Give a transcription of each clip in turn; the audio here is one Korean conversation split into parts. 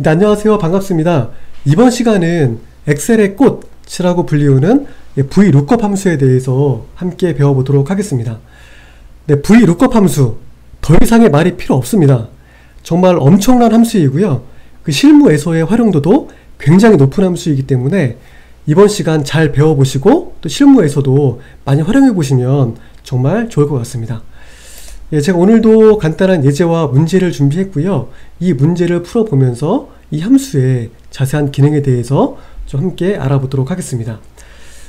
네, 안녕하세요. 반갑습니다. 이번 시간은 엑셀의 꽃이라고 불리우는 VLOOKUP 함수에 대해서 함께 배워보도록 하겠습니다. 네, VLOOKUP 함수. 더 이상의 말이 필요 없습니다. 정말 엄청난 함수이고요. 그 실무에서의 활용도도 굉장히 높은 함수이기 때문에 이번 시간 잘 배워보시고 또 실무에서도 많이 활용해보시면 정말 좋을 것 같습니다. 예, 제가 오늘도 간단한 예제와 문제를 준비했고요. 이 문제를 풀어보면서 이 함수의 자세한 기능에 대해서 좀 함께 알아보도록 하겠습니다.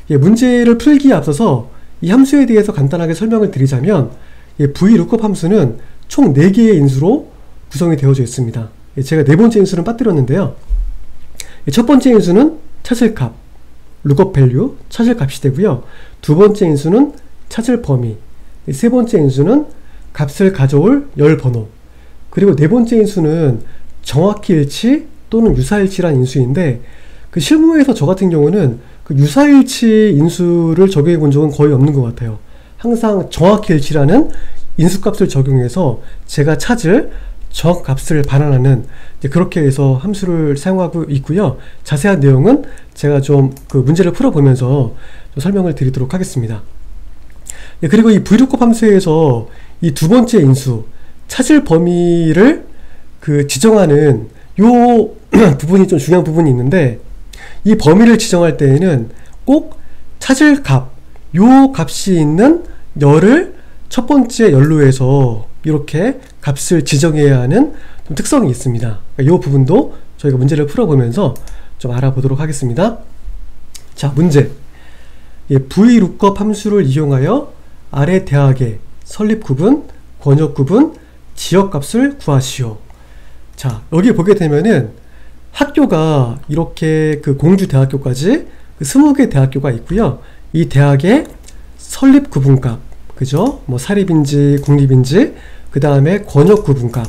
예, 문제를 풀기에 앞서서 이 함수에 대해서 간단하게 설명을 드리자면 예, VLOOKUP 함수는 총 4개의 인수로 구성이 되어져 있습니다. 예, 제가 네 번째 인수는 빠뜨렸는데요. 예, 첫 번째 인수는 찾을 값, lookup value, 찾을 값이 되고요. 두 번째 인수는 찾을 범위, 예, 세 번째 인수는 값을 가져올 열 번호 그리고 네 번째 인수는 정확히 일치 또는 유사일치란 인수인데 그 실무에서 저 같은 경우는 그 유사일치 인수를 적용해 본 적은 거의 없는 것 같아요. 항상 정확히 일치라는 인수값을 적용해서 제가 찾을 정값을 반환하는 그렇게 해서 함수를 사용하고 있고요. 자세한 내용은 제가 좀 그 문제를 풀어보면서 좀 설명을 드리도록 하겠습니다. 예, 그리고 이 VLOOKUP 함수에서 이 두 번째 인수 찾을 범위를 그 지정하는 요 부분이 좀 중요한 부분이 있는데 이 범위를 지정할 때에는 꼭 찾을 값, 요 값이 있는 열을 첫 번째 연루에서 이렇게 값을 지정해야 하는 좀 특성이 있습니다. 이 부분도 저희가 문제를 풀어보면서 좀 알아보도록 하겠습니다. 자, 문제. 예, VLOOKUP 함수를 이용하여 아래 대학의 설립 구분, 권역 구분, 지역 값을 구하시오. 자, 여기 보게 되면은 학교가 이렇게 그 공주대학교까지 그 20개 대학교가 있고요. 이 대학의 설립 구분값, 그죠? 뭐 사립인지 공립인지, 그 다음에 권역 구분값,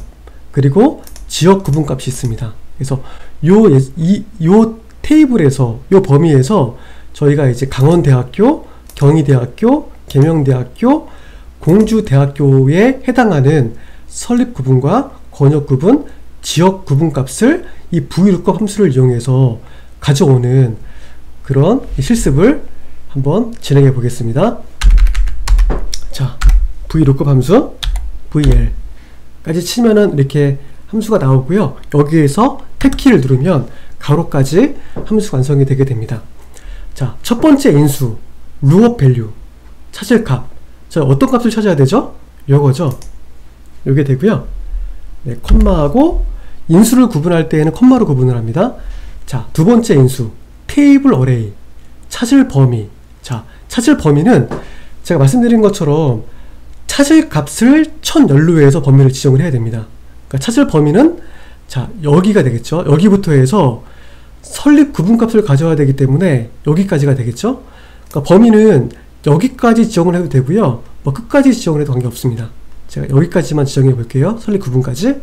그리고 지역 구분값이 있습니다. 그래서 요, 예, 이, 요 테이블에서, 요 범위에서 저희가 이제 강원대학교, 경희대학교, 계명대학교, 공주대학교에 해당하는 설립 구분과 권역 구분, 지역 구분 값을 이 VLOOKUP 함수를 이용해서 가져오는 그런 실습을 한번 진행해 보겠습니다. 자, VLOOKUP 함수, VL까지 치면은 이렇게 함수가 나오고요. 여기에서 탭키를 누르면 가로까지 함수 완성이 되게 됩니다. 자, 첫 번째 인수, 루업 밸류, 찾을 값. 자, 어떤 값을 찾아야 되죠? 요거죠. 요게 되고요. 네, 콤마하고 인수를 구분할 때에는 콤마로 구분을 합니다. 자, 두 번째 인수, 테이블 어레이, 찾을 범위. 자, 찾을 범위는 제가 말씀드린 것처럼 찾을 값을 첫 연루해서 범위를 지정을 해야 됩니다. 그러니까 찾을 범위는 자, 여기가 되겠죠. 여기부터 해서 설립 구분값을 가져와야 되기 때문에 여기까지가 되겠죠. 그러니까 범위는 여기까지 지정을 해도 되고요. 뭐 끝까지 지정을 해도 관계없습니다. 제가 여기까지만 지정해 볼게요. 설립 구분까지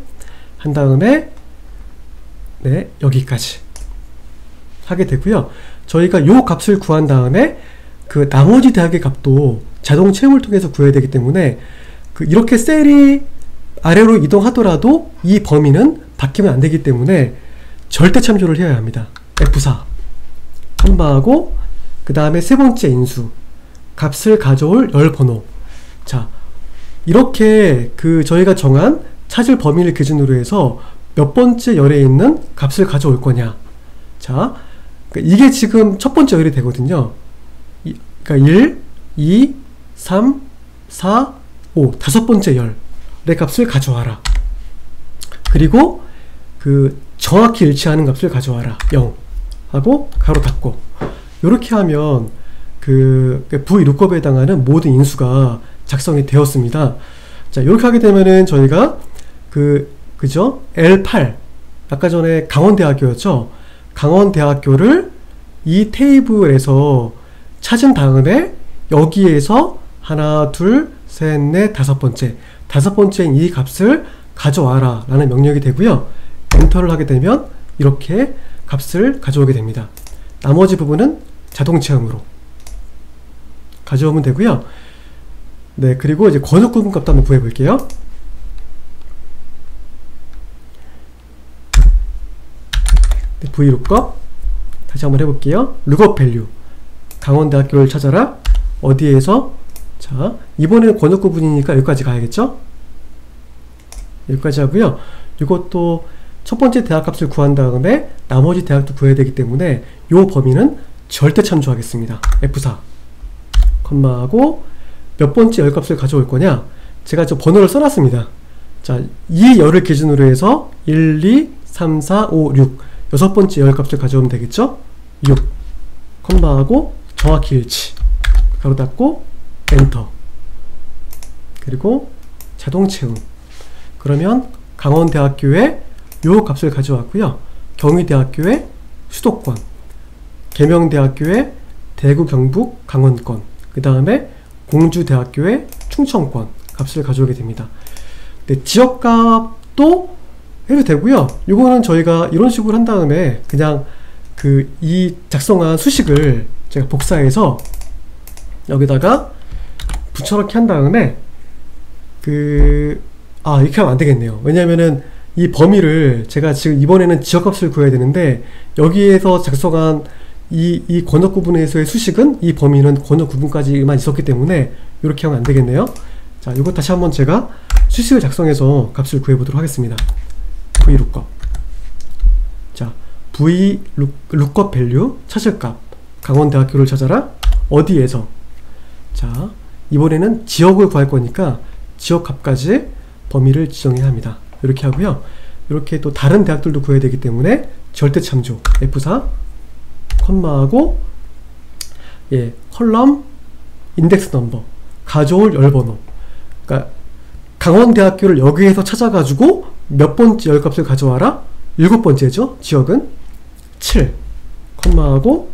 한 다음에 네 여기까지 하게 되고요. 저희가 요 값을 구한 다음에 그 나머지 대학의 값도 자동 채용을 통해서 구해야 되기 때문에 그 이렇게 셀이 아래로 이동하더라도 이 범위는 바뀌면 안 되기 때문에 절대 참조를 해야 합니다. F4 콤마하고 그 다음에 세 번째 인수 값을 가져올 열 번호. 자, 이렇게 그 저희가 정한 찾을 범위를 기준으로 해서 몇 번째 열에 있는 값을 가져올 거냐. 자, 그러니까 이게 지금 첫 번째 열이 되거든요. 이, 그러니까 1, 2, 3, 4, 5. 다섯 번째 열의 값을 가져와라. 그리고 그 정확히 일치하는 값을 가져와라. 0. 하고 가로 닫고. 이렇게 하면 그 VLOOKUP에 해당하는 모든 인수가 작성이 되었습니다. 자, 이렇게 하게 되면은 저희가 그, 그죠? L8. 아까 전에 강원대학교였죠? 강원대학교를 이 테이블에서 찾은 다음에 여기에서 하나, 둘, 셋, 넷, 다섯 번째. 다섯 번째인 이 값을 가져와라 라는 명령이 되고요. 엔터를 하게 되면 이렇게 값을 가져오게 됩니다. 나머지 부분은 자동 체험으로 가져오면 되고요. 네, 그리고 이제 권역 구분 값도 한번 구해 볼게요. Vlookup 다시 한번 해볼게요. lookup 강원대학교를 찾아라 어디에서 자 이번에는 권역 구 분이니까 여기까지 가야겠죠? 여기까지 하고요. 이것도 첫 번째 대학값을 구한 다음에 나머지 대학도 구해야 되기 때문에 이 범위는 절대 참조하겠습니다. F4 컴마하고 몇 번째 열값을 가져올 거냐 제가 저 번호를 써놨습니다. 자, 이 열을 기준으로 해서 1, 2, 3, 4, 5, 6 여섯 번째 열값을 가져오면 되겠죠? 6 컴마하고 정확히 일치. 가로 닫고 엔터. 그리고 자동 채움 그러면 강원대학교에 요 값을 가져왔고요. 경희대학교의 수도권. 계명대학교의 대구 경북 강원권. 그 다음에 공주대학교의 충청권 값을 가져오게 됩니다. 네, 지역값도 해도 되고요. 이거는 저희가 이런 식으로 한 다음에 그냥 그 이 작성한 수식을 제가 복사해서 여기다가 붙여넣기 한 다음에 그 아 이렇게 하면 안 되겠네요. 왜냐면은 이 범위를 제가 지금 이번에는 지역값을 구해야 되는데 여기에서 작성한 이, 이 권역 구분에서의 수식은 이 범위는 권역 구분까지만 있었기 때문에 이렇게 하면 안 되겠네요. 자 이거 다시 한번 제가 수식을 작성해서 값을 구해 보도록 하겠습니다 vlookup 자 vlookup value 찾을 값. 강원대학교를 찾아라. 어디에서? 자 이번에는 지역을 구할 거니까 지역 값까지 범위를 지정해야 합니다. 이렇게 하고요. 이렇게 또 다른 대학들도 구해야 되기 때문에 절대 참조. F4 컴마하고 예 컬럼 인덱스 넘버. 가져올 열번호. 그러니까 강원대학교를 여기에서 찾아가지고 몇 번째 열값을 가져와라? 일곱 번째죠 지역은? 7 컴마하고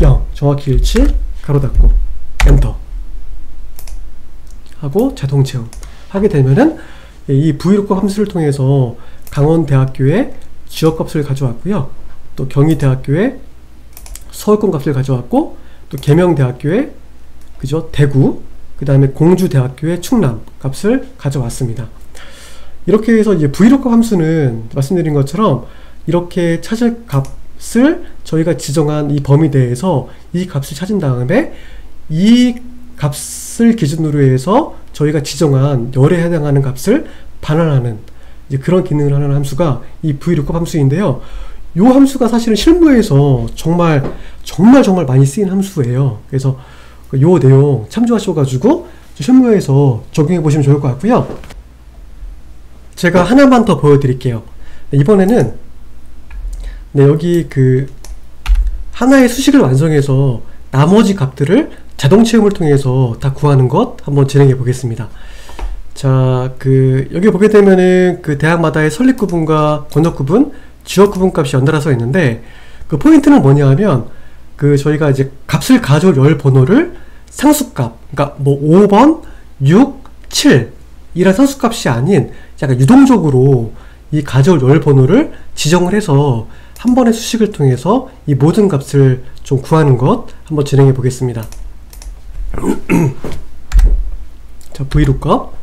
0 정확히 일치 가로 닫고 엔터 하고 자동 채움 하게 되면은 이 vlookup 함수를 통해서 강원대학교의 지역값을 가져왔고요. 또 경희대학교의 서울권 값을 가져왔고 또 계명대학교의 그죠? 대구 그 다음에 공주대학교의 충남 값을 가져왔습니다 이렇게 해서 이제 vlookup 함수는 말씀드린 것처럼 이렇게 찾을 값을 저희가 지정한 이 범위 내에서 이 값을 찾은 다음에 이 값을 기준으로 해서 저희가 지정한 열에 해당하는 값을 반환하는 그런 기능을 하는 함수가 이 vlookup 함수인데요. 이 함수가 사실은 실무에서 정말 정말 정말 많이 쓰인 함수예요. 그래서 이 내용 참조하셔가지고 실무에서 적용해 보시면 좋을 것 같고요. 제가 하나만 더 보여드릴게요. 이번에는 네, 여기 그 하나의 수식을 완성해서 나머지 값들을 자동 채움을 통해서 다 구하는 것 한번 진행해 보겠습니다. 자, 그 여기 보게 되면은 그 대학마다의 설립 구분과 권역 구분, 지역 구분 값이 연달아 서 있는데 그 포인트는 뭐냐 하면 그 저희가 이제 값을 가져올 열 번호를 상수값, 그러니까 뭐 5번, 6, 7 이런 상수값이 아닌 약간 유동적으로 이 가져올 열 번호를 지정을 해서 한 번의 수식을 통해서 이 모든 값을 좀 구하는 것 한번 진행해 보겠습니다. 자, vlookup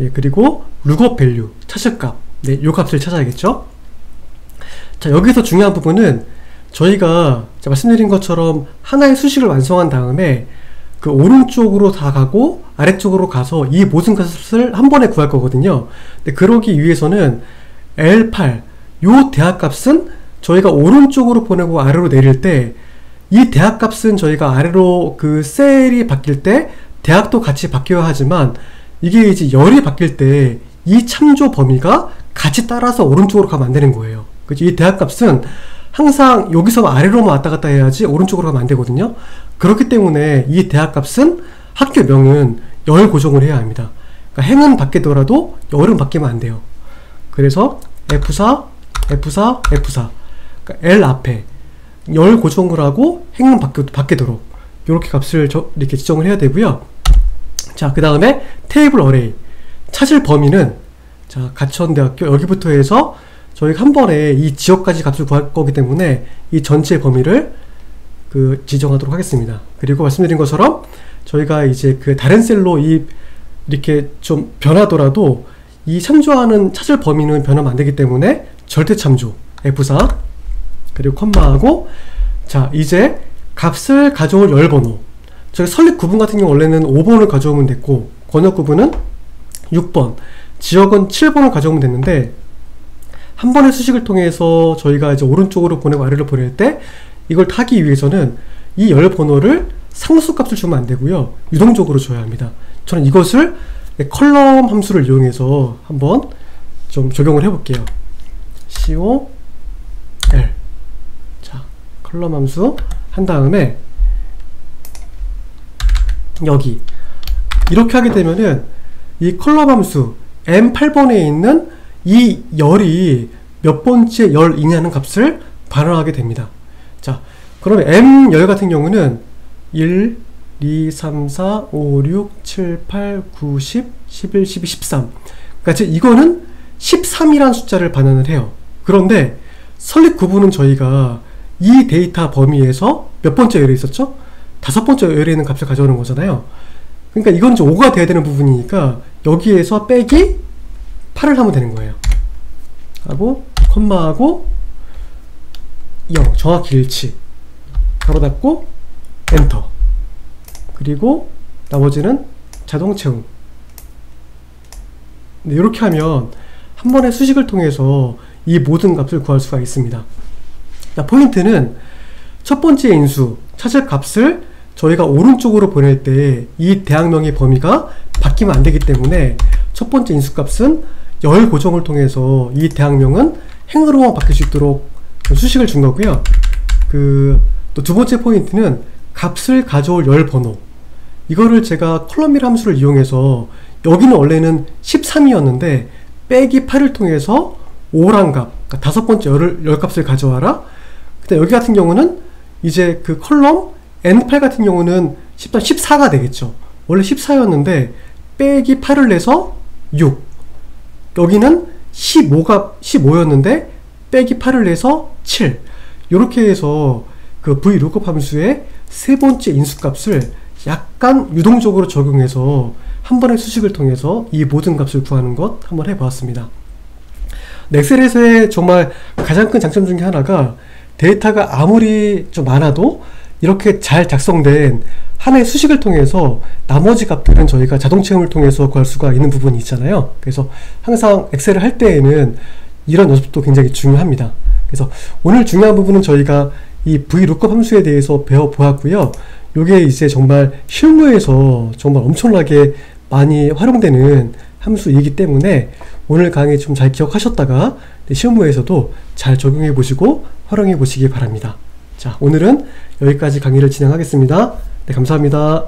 예, 그리고 lookup value 찾을 값. 네, 요 값을 찾아야겠죠? 자, 여기서 중요한 부분은 저희가 말씀드린 것처럼 하나의 수식을 완성한 다음에 그 오른쪽으로 다 가고 아래쪽으로 가서 이 모든 값을 한 번에 구할 거거든요. 근데 그러기 위해서는 L8 요 대학값은 저희가 오른쪽으로 보내고 아래로 내릴 때 이 대학값은 저희가 아래로 그 셀이 바뀔 때 대학도 같이 바뀌어야 하지만 이게 이제 열이 바뀔 때 이 참조 범위가 같이 따라서 오른쪽으로 가면 안 되는 거예요. 그죠? 이 대학값은 항상 여기서 아래로만 왔다 갔다 해야지 오른쪽으로 가면 안 되거든요. 그렇기 때문에 이 대학값은 학교명은 열 고정을 해야 합니다. 그러니까 행은 바뀌더라도 열은 바뀌면 안 돼요. 그래서 F4, F4, F4 그러니까 L 앞에 열 고정을 하고 행은 바뀌, 바뀌도록 이렇게 값을 저, 이렇게 지정을 해야 되고요. 자, 그 다음에 테이블 어레이 찾을 범위는 자 가천대학교 여기부터 해서 저희가 한 번에 이 지역까지 값을 구할 거기 때문에 이 전체 범위를 그 지정하도록 하겠습니다. 그리고 말씀드린 것처럼 저희가 이제 그 다른 셀로 이 이렇게 좀 변하더라도 이 참조하는 찾을 범위는 변하면 안 되기 때문에 절대 참조 F4 그리고 컴마하고 자 이제 값을 가져올 열 번호 저희 설립 구분 같은 경우 원래는 5번을 가져오면 됐고 권역 구분은 6번 지역은 7번을 가져오면 됐는데 한 번의 수식을 통해서 저희가 이제 오른쪽으로 보내고 아래로 보낼 때 이걸 타기 위해서는 이 열 번호를 상수 값을 주면 안 되고요. 유동적으로 줘야 합니다. 저는 이것을 컬럼 함수를 이용해서 한번 좀 적용을 해볼게요. co l 자 컬럼 함수 한 다음에 여기 이렇게 하게 되면은 이 컬럼 함수 m8번에 있는 이 열이 몇 번째 열이냐는 값을 반환하게 됩니다. 자, 그러면 m 열 같은 경우는 1, 2, 3, 4, 5, 6, 7, 8, 9, 10, 11, 12, 13. 그러니까 이거는 13이라는 숫자를 반환을 해요. 그런데 설립 구분은 저희가 이 데이터 범위에서 몇 번째 열이 있었죠? 다섯 번째 열에 있는 값을 가져오는 거잖아요. 그러니까 이건 좀 5가 돼야 되는 부분이니까 여기에서 빼기 8을 하면 되는 거예요. 하고 콤마하고 0 정확히 일치 가로 닫고 엔터 그리고 나머지는 자동 채움 네, 이렇게 하면 한 번의 수식을 통해서 이 모든 값을 구할 수가 있습니다. 자, 포인트는 첫 번째 인수 찾을 값을 저희가 오른쪽으로 보낼 때 이 대항명의 범위가 바뀌면 안 되기 때문에 첫 번째 인수값은 열 고정을 통해서 이 대항명은 행으로만 바뀔 수 있도록 수식을 준 거고요. 그 또 두 번째 포인트는 값을 가져올 열 번호. 이거를 제가 컬럼밀 함수를 이용해서 여기는 원래는 13이었는데 빼기 8을 통해서 5란 값, 그러니까 다섯 번째 열, 열 값을 가져와라. 근데 여기 같은 경우는 이제 그 컬럼 N8 같은 경우는 13, 14가 되겠죠. 원래 14였는데 빼기 8을 내서 6. 여기는 15가 15였는데 빼기 8을 내서 7. 이렇게 해서 그 v lookup 함수의 세 번째 인수값을 약간 유동적으로 적용해서 한 번의 수식을 통해서 이 모든 값을 구하는 것 한번 해보았습니다. 엑셀에서의 정말 가장 큰 장점 중에 하나가 데이터가 아무리 좀 많아도 이렇게 잘 작성된 하나의 수식을 통해서 나머지 값들은 저희가 자동 채용을 통해서 구할 수가 있는 부분이 있잖아요. 그래서 항상 엑셀을 할 때에는 이런 연습도 굉장히 중요합니다. 그래서 오늘 중요한 부분은 저희가 이 VLOOKUP 함수에 대해서 배워보았고요. 이게 이제 정말 실무에서 정말 엄청나게 많이 활용되는 함수이기 때문에 오늘 강의 좀 잘 기억하셨다가 실무에서도 잘 적용해 보시고 활용해 보시기 바랍니다. 자, 오늘은 여기까지 강의를 진행하겠습니다. 네, 감사합니다.